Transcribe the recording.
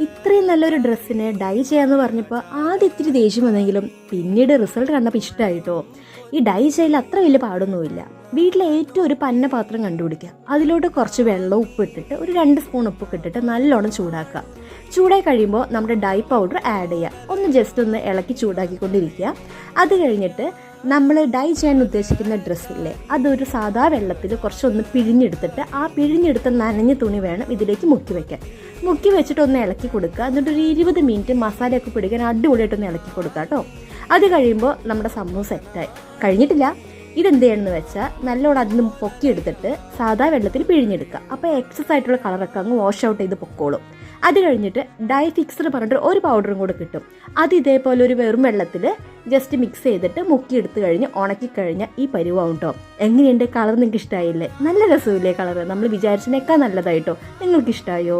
ഇത്രയും നല്ലൊരു ഡ്രസ്സിന് ഡൈ ചെയ്യാന്ന് പറഞ്ഞപ്പോൾ ആദ്യം ഇത്തിരി ദേഷ്യം വന്നെങ്കിലും പിന്നീട് റിസൾട്ട് കണ്ടപ്പോൾ ഇഷ്ടമായിട്ടോ ഈ ഡൈ ചെയ്യൽ അത്ര വലിയ പാടൊന്നുമില്ല. വീട്ടിലെ ഏറ്റവും ഒരു പന്ന പാത്രം കണ്ടുപിടിക്കുക. അതിലോട്ട് കുറച്ച് വെള്ളം ഉപ്പ് ഇട്ടിട്ട് ഒരു രണ്ട് സ്പൂൺ ഉപ്പ് ഇട്ടിട്ട് നല്ലോണം ചൂടാക്കുക. ചൂടായി കഴിയുമ്പോൾ നമ്മുടെ ഡൈ പൗഡർ ആഡ് ചെയ്യുക. ഒന്ന് ജസ്റ്റ് ഒന്ന് ഇളക്കി ചൂടാക്കിക്കൊണ്ടിരിക്കുക. അത് കഴിഞ്ഞിട്ട് നമ്മൾ ഡൈ ചെയ്യാൻ ഉദ്ദേശിക്കുന്ന ഡ്രസ്സില്ലേ അതൊരു സാധാ വെള്ളത്തിൽ കുറച്ചൊന്ന് പിഴിഞ്ഞെടുത്തിട്ട് ആ പിഴിഞ്ഞെടുത്ത നനഞ്ഞ തുണി വേണം ഇതിലേക്ക് മുക്കി വയ്ക്കാൻ മുക്കി വെച്ചിട്ട് ഒന്ന് ഇളക്കി കൊടുക്കുക. എന്നിട്ട് ഒരു ഇരുപത് മിനിറ്റ് മസാലയൊക്കെ പിടിക്കാൻ അടിപൊളിയായിട്ടൊന്ന് ഇളക്കി കൊടുക്കുക കേട്ടോ. അത് കഴിയുമ്പോൾ നമ്മുടെ സംഭവം സെറ്റായി കഴിഞ്ഞിട്ടില്ല. ഇതെന്ത് ചെയ്യണമെന്ന് വെച്ചാൽ നല്ലോണം അതിന് പൊക്കിയെടുത്തിട്ട് സാധാ വെള്ളത്തിൽ പിഴിഞ്ഞെടുക്കുക. അപ്പോൾ എക്സസ് ആയിട്ടുള്ള കളറൊക്കെ അങ്ങ് വാഷ് ഔട്ട് ചെയ്ത് പൊക്കോളും. അത് കഴിഞ്ഞിട്ട് ഡൈ ഫിക്സർ പറഞ്ഞിട്ട് ഒരു പൗഡറും കൂടെ കിട്ടും. അത് ഇതേപോലെ ഒരു വെറും വെള്ളത്തിൽ ജസ്റ്റ് മിക്സ് ചെയ്തിട്ട് മുക്കിയെടുത്ത് കഴിഞ്ഞ് ഉണക്കി കഴിഞ്ഞ ഈ പരുവാവും കേട്ടോ എങ്ങനെയുണ്ട്? കളർ നിങ്ങൾക്ക് ഇഷ്ടമായില്ലേ നല്ല രസമില്ലേ കളർ നമ്മൾ വിചാരിച്ചതിനേക്കാൾ നല്ലതായിട്ടോ? നിങ്ങൾക്ക് ഇഷ്ടമായോ